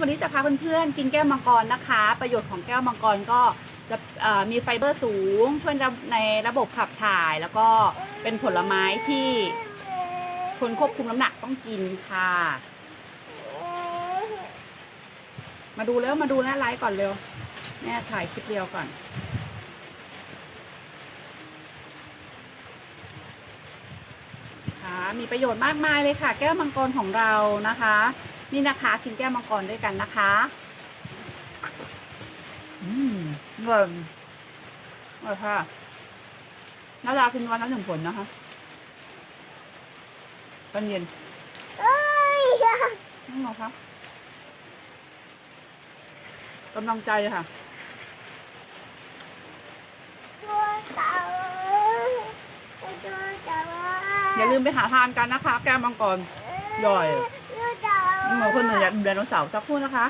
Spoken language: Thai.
วันนี้จะพาเพื่อนๆกินแก้วมังกรนะคะ ประโยชน์ของแก้วมังกรก็จะมีไฟเบอร์สูง ช่วยในระบบขับถ่าย แล้วก็เป็นผลไม้ที่คนควบคุมน้ำหนักต้องกินค่ะ มาดูแล้วมาดูแล้าไลฟ์ก่อนเร็วแม่ถ่ายคลิปเดียวก่อน ค่ะ มีประโยชน์มากมายเลยค่ะ แก้วมังกรของเรานะคะ นี่นะคะกินแก้วมังกรด้วยกันนะคะอืมเงินอร่อยค่ะน่าดากินวันละหนึ่งผลนะคะตอนเย็นเอ้ยนี่หรอคะกำลังใจค่ะตัวเต่าตัวเต่า อย่าลืมไปหาทานกันนะคะ แก้วมังกรย่อยตัวเต่านี่เหมือนคนหนึ่งอยากดูไดโนเสาร์สักครู่นะคะ